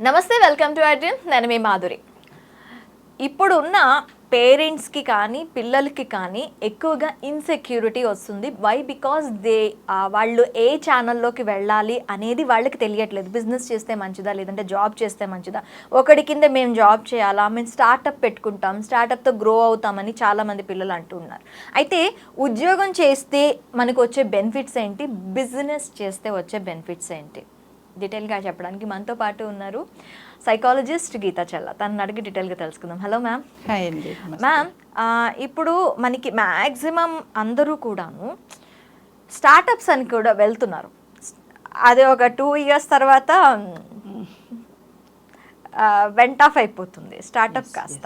నమస్తే welcome to అడ్రిన్ నేను మీ మాధురి. ఇప్పుడున్న పేరెంట్స్కి కానీ పిల్లలకి కానీ ఎక్కువగా ఇన్సెక్యూరిటీ వస్తుంది. వై బికాస్ దే వాళ్ళు ఏ ఛానల్లోకి వెళ్ళాలి అనేది వాళ్ళకి తెలియట్లేదు. బిజినెస్ చేస్తే మంచిదా? లేదంటే జాబ్ చేస్తే మంచిదా? ఒకటి కింద మేము జాబ్ చేయాలా? మేము స్టార్టప్ పెట్టుకుంటాం. స్టార్టప్తో గ్రో అవుతామని చాలామంది పిల్లలు అంటున్నారు అయితే ఉద్యోగం చేస్తే మనకు వచ్చే బెనిఫిట్స్ ఏంటి? బిజినెస్ చేస్తే వచ్చే బెనిఫిట్స్ ఏంటి? డీటెయిల్గా చెప్పడానికి మనతో పాటు ఉన్నారు సైకాలజిస్ట్ గీతా చల్ల. తనని అడిగి డీటెయిల్గా తెలుసుకుందాం. హలో మ్యామ్ హాయ్ అండి. మ్యామ్ ఇప్పుడు మనకి మ్యాక్సిమం అందరూ కూడాను స్టార్టప్స్ అని కూడా వెళ్తున్నారు. అది ఒక టూ ఇయర్స్ తర్వాత వెంట్ ఆఫ్ అయిపోతుంది స్టార్టప్ కాస్త.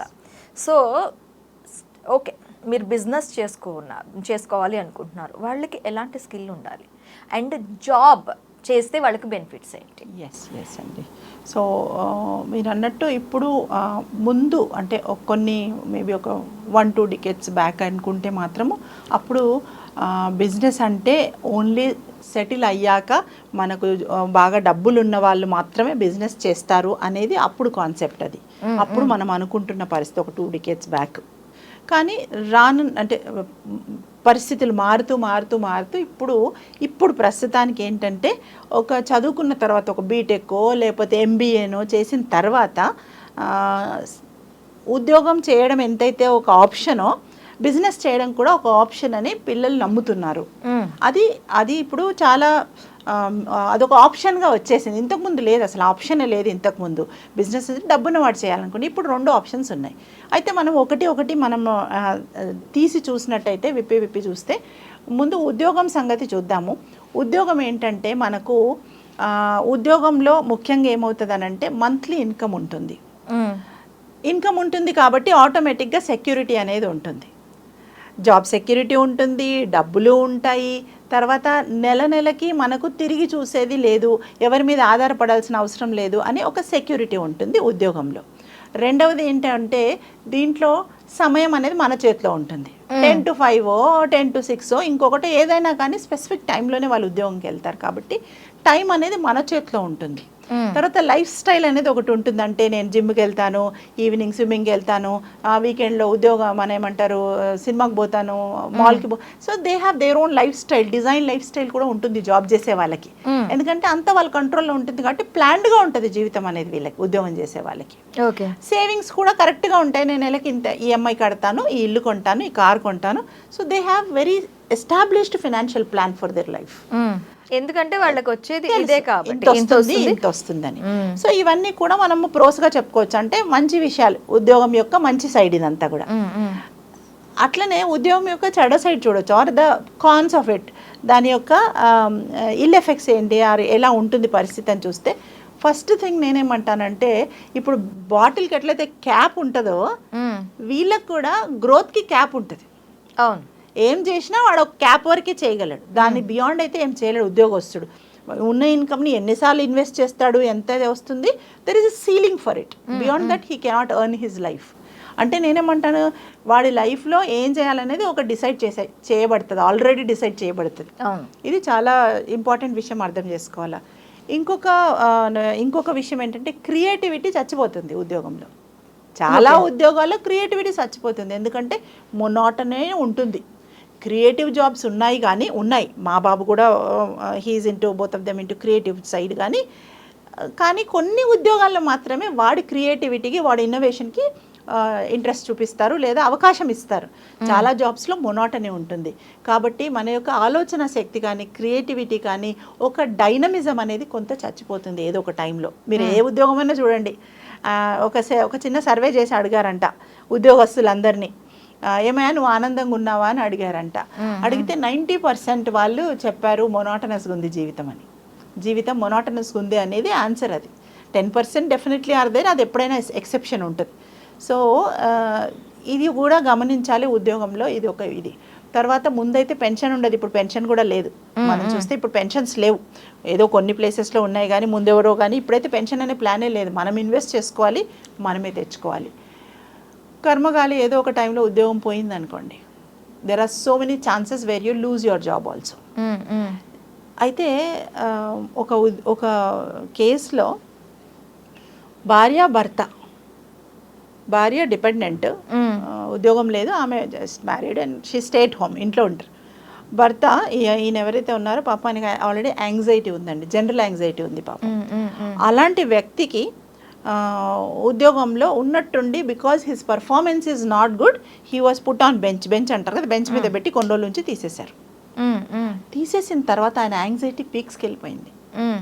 సో ఓకే మీరు బిజినెస్ చేసుకోన్నారు చేసుకోవాలి అనుకుంటున్నారు. వాళ్ళకి ఎలాంటి స్కిల్ ఉండాలి? అండ్ జాబ్ చేస్తే వాళ్ళకి బెనిఫిట్స్ ఏంటి? ఎస్ ఎస్ అండి. సో మీరు అన్నట్టు ఇప్పుడు ముందు అంటే కొన్ని మేబీ ఒక వన్ టూ డికెట్స్ బ్యాక్ అనుకుంటే మాత్రము అప్పుడు బిజినెస్ అంటే ఓన్లీ సెటిల్ అయ్యాక మనకు బాగా డబ్బులు ఉన్న వాళ్ళు మాత్రమే బిజినెస్ చేస్తారు అనేది అప్పుడు కాన్సెప్ట్ అది. అప్పుడు మనం అనుకుంటున్న పరిస్థితి ఒక టూ డికెట్స్ బ్యాక్ కానీ రాను అంటే పరిస్థితులు మారుతూ మారుతూ మారుతూ ఇప్పుడు ఇప్పుడు ప్రస్తుతానికి ఏంటంటే ఒక చదువుకున్న తర్వాత ఒక బీటెక్కో లేకపోతే ఎంబీఏనో చేసిన తర్వాత ఉద్యోగం చేయడం ఎంతైతే ఒక ఆప్షనో బిజినెస్ చేయడం కూడా ఒక ఆప్షన్ అని పిల్లలు నమ్ముతున్నారు. అది అది ఇప్పుడు చాలా అదొక ఆప్షన్గా వచ్చేసింది. ఇంతకుముందు లేదు అసలు ఆప్షన్ లేదు ఇంతకుముందు. బిజినెస్ డబ్బున వాడు చేయాలనుకుంటే ఇప్పుడు రెండు ఆప్షన్స్ ఉన్నాయి. అయితే మనం ఒకటి ఒకటి మనం తీసి చూసినట్టయితే విప్పి విప్పి చూస్తే ముందు ఉద్యోగం సంగతి చూద్దాము. ఉద్యోగం ఏంటంటే మనకు ఉద్యోగంలో ముఖ్యంగా ఏమవుతుందనంటే మంత్లీ ఇన్కమ్ ఉంటుంది. ఇన్కమ్ ఉంటుంది కాబట్టి ఆటోమేటిక్గా సెక్యూరిటీ అనేది ఉంటుంది. జాబ్ సెక్యూరిటీ ఉంటుంది డబ్బులు ఉంటాయి. తర్వాత నెల నెలకి మనకు తిరిగి చూసేది లేదు ఎవరి మీద ఆధారపడాల్సిన అవసరం లేదు అని ఒక సెక్యూరిటీ ఉంటుంది ఉద్యోగంలో. రెండవది ఏంటంటే దీంట్లో సమయం అనేది మన చేతిలో ఉంటుంది. Ten to five ten to six ఇంకొకటి ఏదైనా కానీ స్పెసిఫిక్ టైంలోనే వాళ్ళు ఉద్యోగంకి వెళ్తారు కాబట్టి టైం అనేది మన చేతిలో ఉంటుంది. తర్వాత లైఫ్ స్టైల్ అనేది ఒకటి ఉంటుంది అంటే నేను జిమ్కి వెళ్తాను ఈవినింగ్ స్విమ్మింగ్కి వెళ్తాను ఆ వీకెండ్లో ఉద్యోగం మన ఏమంటారు సినిమాకి పోతాను మాల్కి పో so they have their own lifestyle design lifestyle కూడా ఉంటుంది జాబ్ చేసే వాళ్ళకి. ఎందుకంటే అంత వాళ్ళ కంట్రోల్లో ఉంటుంది కాబట్టి ప్లాన్డ్గా ఉంటుంది జీవితం అనేది వీళ్ళకి ఉద్యోగం చేసే వాళ్ళకి. ఓకే సేవింగ్స్ కూడా కరెక్ట్గా ఉంటాయి. నేను నెలకి ఇంత ఈఎంఐ కడతాను ఈ ఇల్లు కొంటాను ఈ కార్ కొంటాను. So they have very established financial plan for their life ఎందుకంటే వాళ్ళకి వచ్చేది ఇదే కాబట్టి. ఇంత వస్తుంది. ఇంత వస్తుందని. సో ఇవన్నీ కూడా మనము ప్రోస్గా చెప్పుకోవచ్చు. అంటే మంచి విషయాలు ఉద్యోగం యొక్క మంచి సైడ్ ఇదంతా కూడా. అట్లనే ఉద్యోగం యొక్క చెడ సైడ్ చూడొచ్చు. Or the cons of it దాని యొక్క ఇల్ ఎఫెక్ట్స్ ఏంటి ఆర్ ఎలా ఉంటుంది పరిస్థితి అని చూస్తే ఫస్ట్ థింగ్ నేనేమంటానంటే ఇప్పుడు బాటిల్కి ఎట్లయితే క్యాప్ ఉంటుందో. వీళ్ళకి కూడా గ్రోత్కి క్యాప్ ఉంటుంది. అవును. ఏం చేసినా వాడు ఒక క్యాప్ వరకే చేయగలడు. దాన్ని బియాండ్ అయితే ఏం చేయలేడు ఉద్యోగస్తుడు. ఉన్న ఇన్కమ్ని ఎన్నిసార్లు ఇన్వెస్ట్ చేస్తాడు ఎంత వస్తుంది? There is a ceiling for it beyond that he cannot earn his life అంటే నేనేమంటాను వాడి లైఫ్లో ఏం చేయాలనేది ఒక డిసైడ్ చేసే చేయబడుతుంది. ఆల్రెడీ డిసైడ్ చేయబడుతుంది. ఇది చాలా ఇంపార్టెంట్ విషయం అర్థం చేసుకోవాలా. ఇంకొక ఇంకొక విషయం ఏంటంటే క్రియేటివిటీ చచ్చిపోతుంది ఉద్యోగంలో. చాలా ఉద్యోగాల్లో క్రియేటివిటీ చచ్చిపోతుంది. ఎందుకంటే మొనాటనే ఉంటుంది. క్రియేటివ్ జాబ్స్ ఉన్నాయి కానీ ఉన్నాయి. మా బాబు కూడా he's into both of them into creative side కానీ కానీ కొన్ని ఉద్యోగాల్లో మాత్రమే వాడి క్రియేటివిటీకి వాడి ఇన్నోవేషన్కి ఇంట్రెస్ట్ చూపిస్తారు లేదా అవకాశం ఇస్తారు. చాలా జాబ్స్లో మొనాటనే ఉంటుంది. కాబట్టి మన యొక్క ఆలోచన శక్తి కానీ క్రియేటివిటీ కానీ ఒక డైనమిజం అనేది కొంత చచ్చిపోతుంది ఏదో ఒక టైంలో. మీరు ఏ ఉద్యోగమైనా చూడండి. ఒక ఒక చిన్న సర్వే చేసి అడిగారంట ఉద్యోగస్తులందరినీ. ఏమయ్యా నువ్వు ఆనందంగా ఉన్నావా? అని అడిగారంట. అడిగితే నైంటీ పర్సెంట్ వాళ్ళు చెప్పారు మొనాటనస్గా ఉంది జీవితం అని. జీవితం మొనాటనస్గా ఉంది అనేది ఆన్సర్ అది. Ten percent definitely are there అది ఎప్పుడైనా ఎక్సెప్షన్ ఉంటుంది. సో ఇది కూడా గమనించాలి ఉద్యోగంలో ఇది ఒక ఇది. తర్వాత ముందైతే పెన్షన్ ఉండదు ఇప్పుడు పెన్షన్ కూడా లేదు. మనం చూస్తే ఇప్పుడు పెన్షన్స్ లేవు. ఏదో కొన్ని ప్లేసెస్లో ఉన్నాయి కానీ ముందెవరో కానీ ఇప్పుడైతే పెన్షన్ అనే ప్లానే లేదు. మనం ఇన్వెస్ట్ చేసుకోవాలి మనమే తెచ్చుకోవాలి. కర్మగాలి ఏదో ఒక టైంలో ఉద్యోగం పోయింది అనుకోండి there are so many chances where you lose your job also. అయితే ఒక ఒక కేసులో భార్య భర్త భార్య డిపెండెంట్. ఉద్యోగం లేదు ఆమె just married and she stays home ఇంట్లో ఉంటారు భర్త ఈయన ఎవరైతే ఉన్నారో పాపానికి ఆల్రెడీ యాంగ్జైటీ ఉందండి జనరల్ యాంగ్జైటీ ఉంది పాప. అలాంటి వ్యక్తికి ఉద్యోగంలో ఉన్నట్టుండి because his performance is not good he was put on bench bench అంటారు కదా బెంచ్ మీద పెట్టి కొన్ని రోజుల నుంచి తీసేశారు తీసేసిన తర్వాత ఆయన యాంగ్జైటీ పీక్స్కి వెళ్ళిపోయింది.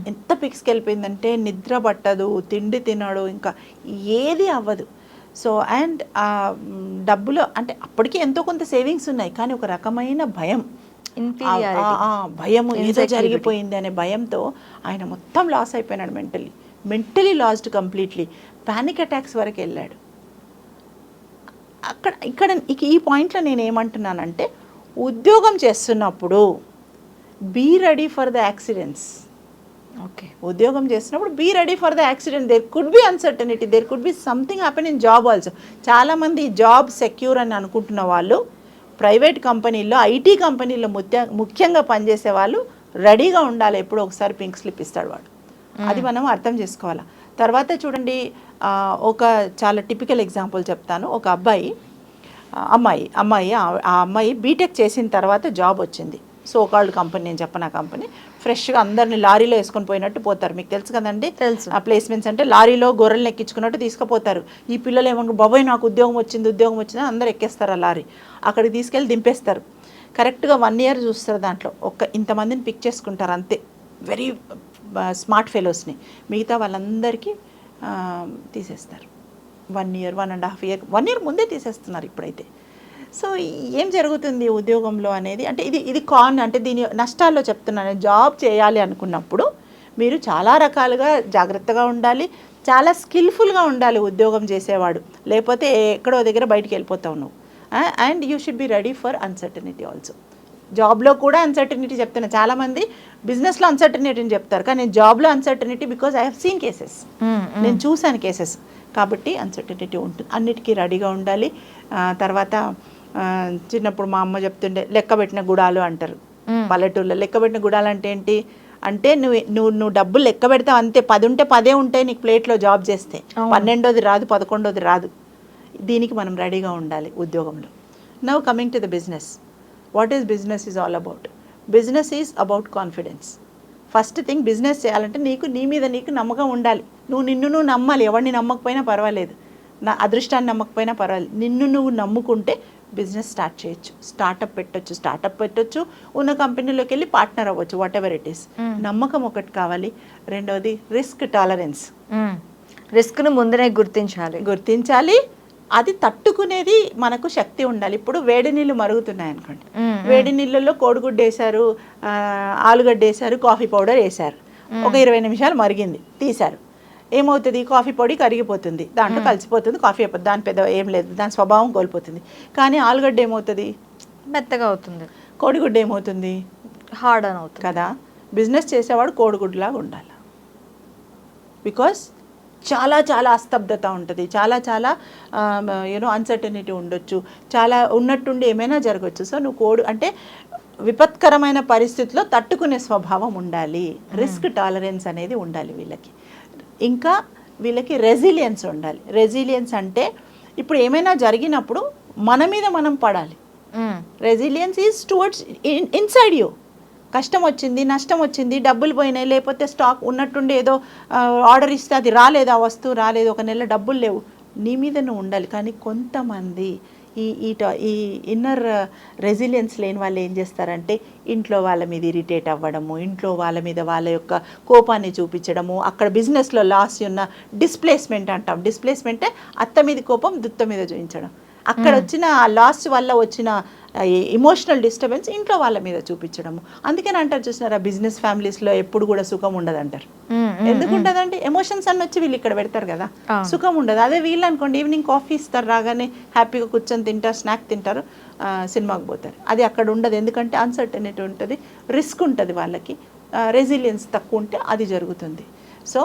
ఎంత పీక్స్కి వెళ్ళిపోయిందంటే నిద్ర పట్టదు తిండి తినడు ఇంకా ఏది అవ్వదు. సో అండ్ డబ్బులు అంటే అప్పటికి ఎంతో కొంత సేవింగ్స్ ఉన్నాయి కానీ ఒక రకమైన భయం. భయము ఏదో. జరిగిపోయింది అనే భయంతో ఆయన మొత్తం లాస్ అయిపోయినాడు mentally mentally lost completely panic attacks వరకు వెళ్ళాడు. అక్కడ ఇక్కడ ఇక ఈ పాయింట్లో నేను ఏమంటున్నానంటే ఉద్యోగం చేస్తున్నప్పుడు be ready for the accidents okay ఉద్యోగం చేస్తున్నప్పుడు be ready for the accident there could be uncertainty there could be something happen in job also చాలామంది జాబ్ సెక్యూర్ అని అనుకుంటున్న వాళ్ళు ప్రైవేట్ కంపెనీల్లో ఐటీ కంపెనీల్లో ముఖ్య ముఖ్యంగా పనిచేసే వాళ్ళు రెడీగా ఉండాలి. ఎప్పుడో ఒకసారి పింక్ స్లిప్ ఇస్తాడు వాడు. అది మనం అర్థం చేసుకోవాలి. తర్వాత చూడండి ఒక చాలా టిపికల్ ఎగ్జాంపుల్ చెప్తాను. ఒక అబ్బాయి అమ్మాయి అమ్మాయి ఆ- అమ్మాయి బీటెక్ చేసిన తర్వాత జాబ్ వచ్చింది. సో కాల్డ్ కంపెనీ నేను చెప్పను ఆ కంపెనీ. ఫ్రెష్గా అందరిని లారీలో వేసుకొని పోయినట్టు పోతారు. మీకు తెలుసు కదండి? తెలుసు. ఆ ప్లేస్మెంట్స్ అంటే లారీలో గొర్రెలు ఎక్కించుకున్నట్టు తీసుకుపోతారు. ఈ పిల్లలు ఏమన్నా బాబాయ్ నాకు ఉద్యోగం వచ్చింది ఉద్యోగం వచ్చింది అందరు ఎక్కేస్తారు ఆ లారీ. అక్కడికి తీసుకెళ్ళి దింపేస్తారు. కరెక్ట్గా వన్ ఇయర్ చూస్తారు దాంట్లో. ఒక్క ఇంతమందిని పిక్ చేసుకుంటారు అంతే. వెరీ స్మార్ట్ ఫెలోస్ని మిగతా వాళ్ళందరికీ తీసేస్తారు. One year one and half year one year ముందే తీసేస్తున్నారు ఇప్పుడైతే. సో ఏం జరుగుతుంది ఉద్యోగంలో అనేది? అంటే ఇది ఇది కాన్ అంటే దీని నష్టాల్లో చెప్తున్నాను జాబ్ చేయాలి అనుకున్నప్పుడు మీరు చాలా రకాలుగా జాగ్రత్తగా ఉండాలి చాలా స్కిల్ఫుల్గా ఉండాలి ఉద్యోగం చేసేవాడు. లేకపోతే ఎక్కడో దగ్గర బయటికి వెళ్ళిపోతావు నువ్వు. And you should be ready for uncertainty also. జాబ్లో కూడా అన్సర్టనిటీ చెప్తున్నా. చాలామంది బిజినెస్లో అన్సర్టనిటీని చెప్తారు. కానీ నేను జాబ్లో uncertainty because I have seen cases. నేను చూశాను కేసెస్ కాబట్టి అన్సర్టనిటీ ఉంటుంది అన్నిటికీ రెడీగా ఉండాలి. తర్వాత చిన్నప్పుడు మా అమ్మ చెప్తుండే లెక్క పెట్టిన గుడాలు అంటారు. మ్మ్. పల్లెటూరులో లెక్క పెట్టిన గుడాలు అంటే ఏంటి? అంటే నువ్వు నువ్వు నువ్వు డబ్బులు లెక్క పెడతావు అంతే. పది ఉంటే పదే ఉంటాయి నీకు ప్లేట్లో జాబ్ చేస్తే. పన్నెండోది రాదు పదకొండోది రాదు. దీనికి మనం రెడీగా ఉండాలి ఉద్యోగంలో. Now coming to the business what is business is all about business is about confidence first thing business చేయాలంటే నీకు నీ మీద నీకు నమ్మకం ఉండాలి. నువ్వు నిన్ను నువ్వు నమ్మాలి. ఎవరిని నమ్మకపోయినా పర్వాలేదు. నా అదృష్టాన్ని నమ్మకపోయినా పర్వాలేదు. నిన్ను నువ్వు నమ్ముకుంటే బిజినెస్ స్టార్ట్ చేయొచ్చు. స్టార్టప్ పెట్టొచ్చు స్టార్టప్ పెట్టొచ్చు. ఉన్న కంపెనీలోకి వెళ్ళి పార్ట్నర్ అవ్వచ్చు వాట్ ఎవర్ ఇట్ ఈస్ నమ్మకం ఒకటి కావాలి. రెండవది రిస్క్ టాలరెన్స్. రిస్క్ను ముందరే గుర్తించాలి. గుర్తించాలి. అది తట్టుకునేది మనకు శక్తి ఉండాలి. ఇప్పుడు వేడి నీళ్ళు మరుగుతున్నాయి అనుకోండి. వేడి నీళ్ళల్లో కోడిగుడ్డు వేశారు ఆలుగడ్డ వేశారు కాఫీ పౌడర్ వేశారు. ఒక ఇరవై నిమిషాలు మరిగింది తీశారు. ఏమవుతుంది? కాఫీ పొడి కరిగిపోతుంది. దాంట్లో కలిసిపోతుంది కాఫీ అయిపోతుంది. దాని పెద్ద ఏం లేదు దాని స్వభావం కోల్పోతుంది. కానీ ఆలుగడ్డ ఏమవుతుంది? మెత్తగా అవుతుంది. కోడిగుడ్డు ఏమవుతుంది? హార్డ్ అని అవుతుంది. కదా. బిజినెస్ చేసేవాడు కోడిగుడ్డులాగా ఉండాలి. బికాస్ చాలా చాలా అస్తబ్దత ఉంటుంది. చాలా చాలా యూనో అన్సర్టనిటీ ఉండొచ్చు. చాలా ఉన్నట్టుండి ఏమైనా జరగచ్చు. సో నువ్వు కోడు అంటే విపత్కరమైన పరిస్థితిలో తట్టుకునే స్వభావం ఉండాలి. రిస్క్ టాలరెన్స్ అనేది ఉండాలి వీళ్ళకి. ఇంకా వీళ్ళకి రెసిలియన్స్ ఉండాలి. రెసిలియన్స్ అంటే ఇప్పుడు ఏమైనా జరిగినప్పుడు మన మీద మనం పడాలి. Resilience is towards inside you. కష్టం వచ్చింది నష్టం వచ్చింది డబ్బులు పోయినాయి లేకపోతే స్టాక్ ఉన్నట్టుండి ఏదో ఆర్డర్ ఇస్తే అది రాలేదు ఆ వస్తువు రాలేదు ఒక నెల డబ్బులు లేవు. నీ మీద నువ్వు ఉండాలి. కానీ కొంతమంది ఈ ఈ ట- ఈ ఇన్నర్ రెసిలియన్స్ లేని వాళ్ళు ఏం చేస్తారంటే ఇంట్లో వాళ్ళ మీద ఇరిటేట్ అవ్వడము ఇంట్లో వాళ్ళ మీద వాళ్ళ యొక్క కోపాన్ని చూపించడము అక్కడ బిజినెస్లో లాస్ ఉన్న డిస్ప్లేస్మెంట్ అంటాం. డిస్ప్లేస్మెంట్ అత్త మీద కోపం దుత్త మీద చూపించడం అక్కడ వచ్చిన ఆ లాస్ వల్ల వచ్చిన ఇమోషనల్ డిస్టర్బెన్స్ ఇంట్లో వాళ్ళ మీద చూపించడము. అందుకని అంటారు చూసినారా బిజినెస్ ఫ్యామిలీస్లో ఎప్పుడు కూడా సుఖం ఉండదు అంటారు. ఎందుకు ఉండదంటే ఎమోషన్స్ అన్ని వచ్చి వీళ్ళు ఇక్కడ పెడతారు కదా. సుఖం ఉండదు. అదే వీళ్ళు అనుకోండి ఈవినింగ్ కాఫీ ఇస్తారు రాగానే హ్యాపీగా కూర్చొని తింటారు స్నాక్ తింటారు సినిమాకి పోతారు. అది అక్కడ ఉండదు. ఎందుకంటే అన్సర్టనిటీ ఉంటుంది రిస్క్ ఉంటుంది వాళ్ళకి. రెసిలియన్స్ తక్కువ ఉంటే అది జరుగుతుంది. సో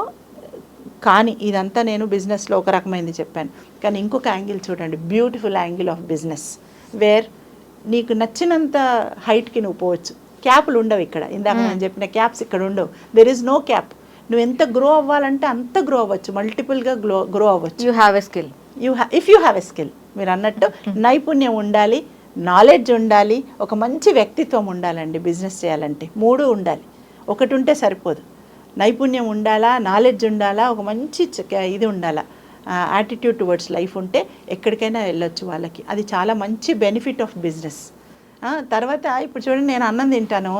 కానీ ఇదంతా నేను బిజినెస్లో ఒక రకమైనది చెప్పాను. కానీ ఇంకొక యాంగిల్ చూడండి. Beautiful angle of business where నీకు నచ్చినంత హైట్కి నువ్వు పోవచ్చు. క్యాప్లు ఉండవు ఇక్కడ. ఇందాక నేను చెప్పిన క్యాప్స్ ఇక్కడ ఉండవు. దెర్ ఇస్ నో క్యాప్ నువ్వు ఎంత గ్రో అవ్వాలంటే అంత గ్రో అవ్వచ్చు. మల్టిపుల్గా గ్రో గ్రో అవ్వచ్చు. You have a skill you have if you have a skill మీరు అన్నట్టు నైపుణ్యం ఉండాలి నాలెడ్జ్ ఉండాలి ఒక మంచి వ్యక్తిత్వం ఉండాలండి బిజినెస్ చేయాలంటే. మూడు ఉండాలి. ఒకటి ఉంటే సరిపోదు. నైపుణ్యం ఉండాలా నాలెడ్జ్ ఉండాలా ఒక మంచి ఇది ఉండాలా. యాటిట్యూడ్ టువర్డ్స్ లైఫ్ ఉంటే ఎక్కడికైనా వెళ్ళొచ్చు వాళ్ళకి. అది చాలా మంచి బెనిఫిట్ ఆఫ్ బిజినెస్ తర్వాత ఇప్పుడు చూడండి నేను అన్నం తింటాను.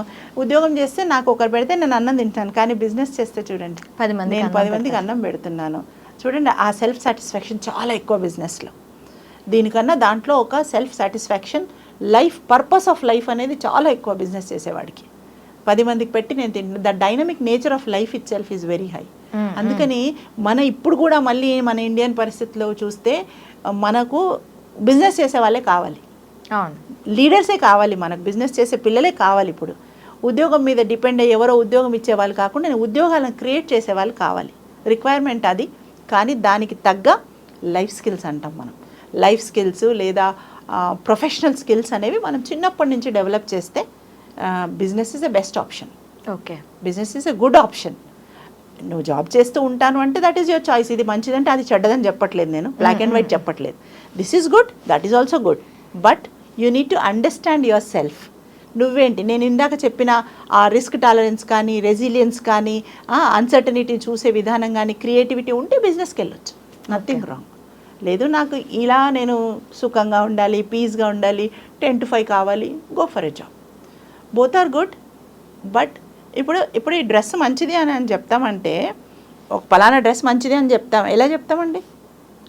ఉద్యోగం చేస్తే నాకు ఒకరు పెడితే నేను అన్నం తింటాను కానీ బిజినెస్ చేస్తే చూడండి పది మందికి నేను పది మందికి అన్నం పెడుతున్నాను. చూడండి ఆ సెల్ఫ్ సాటిస్ఫాక్షన్ చాలా ఎక్కువ బిజినెస్లో దీనికన్నా దాంట్లో ఒక self satisfaction life purpose of life అనేది చాలా ఎక్కువ బిజినెస్ చేసేవాడికి. పది మందికి పెట్టి నేను తింటున్నా. The dynamic nature of life itself is very high అందుకని మన ఇప్పుడు కూడా మళ్ళీ మన ఇండియన్ పరిస్థితిలో చూస్తే మనకు బిజినెస్ చేసే వాళ్ళే కావాలి. లీడర్సే కావాలి మనకు. బిజినెస్ చేసే పిల్లలే కావాలి ఇప్పుడు. ఉద్యోగం మీద డిపెండ్ అయ్యి ఎవరో ఉద్యోగం ఇచ్చే వాళ్ళు కాకుండా నేను ఉద్యోగాలను క్రియేట్ చేసే వాళ్ళు కావాలి. రిక్వైర్మెంట్ అది. కానీ దానికి తగ్గ లైఫ్ స్కిల్స్ అంటాం మనం. లైఫ్ స్కిల్స్ లేదా ప్రొఫెషనల్ స్కిల్స్ అనేవి మనం చిన్నప్పటి నుంచి డెవలప్ చేస్తే business is a best option okay business is a good option నువ్వు జాబ్ చేస్తూ ఉంటాను అంటే దట్ ఈస్ యువర్ చాయిస్ ఇది మంచిదంటే అది చెడ్డదని చెప్పట్లేదు నేను. బ్లాక్ అండ్ వైట్ చెప్పట్లేదు. This is good that is also good but you need to understand yourself నువ్వేంటి? నేను ఇందాక చెప్పిన ఆ రిస్క్ టాలరెన్స్ కానీ రెసిలియన్స్ కానీ అన్సర్టనిటీ చూసే విధానం కానీ క్రియేటివిటీ ఉంటే బిజినెస్కి వెళ్ళొచ్చు. నథింగ్ రాంగ్ లేదు నాకు ఇలా నేను సుఖంగా ఉండాలి పీస్గా ఉండాలి టెన్ టు ఫైవ్ కావాలి go for a job both are good but ఇప్పుడు ఇప్పుడు ఈ డ్రెస్ మంచిది అని అని చెప్తామంటే ఒక పలానా డ్రెస్ మంచిది అని చెప్తాం. ఎలా చెప్తామండి?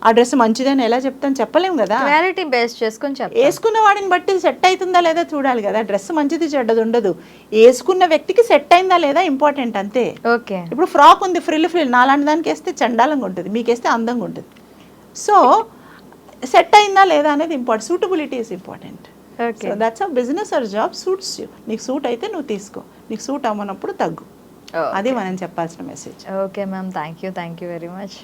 ఆ డ్రెస్ మంచిది అని ఎలా చెప్తాం? చెప్పలేం కదా? క్లారిటీ బేస్ చేసుకొని చెప్పాలి వేసుకున్న వాడిని బట్టి సెట్ అవుతుందా లేదా చూడాలి కదా. డ్రెస్ మంచిది చెడ్డది ఉండదు. వేసుకున్న వ్యక్తికి సెట్ అయిందా లేదా ఇంపార్టెంట్ అంతే. ఓకే. ఇప్పుడు ఫ్రాక్ ఉంది ఫ్రిల్ ఫ్రిల్ నాలాంటి దానికి వేస్తే చండాలంగా ఉంటుంది. మీకు వేస్తే అందంగా ఉంటుంది. సో సెట్ అయిందా లేదా అనేది important suitability is important so that's a business or job suits you నీకు సూట్ అయితే నువ్వు తీసుకో. నీకు సూట్ అవ్వనప్పుడు తగ్గు. అది మనం చెప్పాల్సిన message okay ma'am thank you thank you very much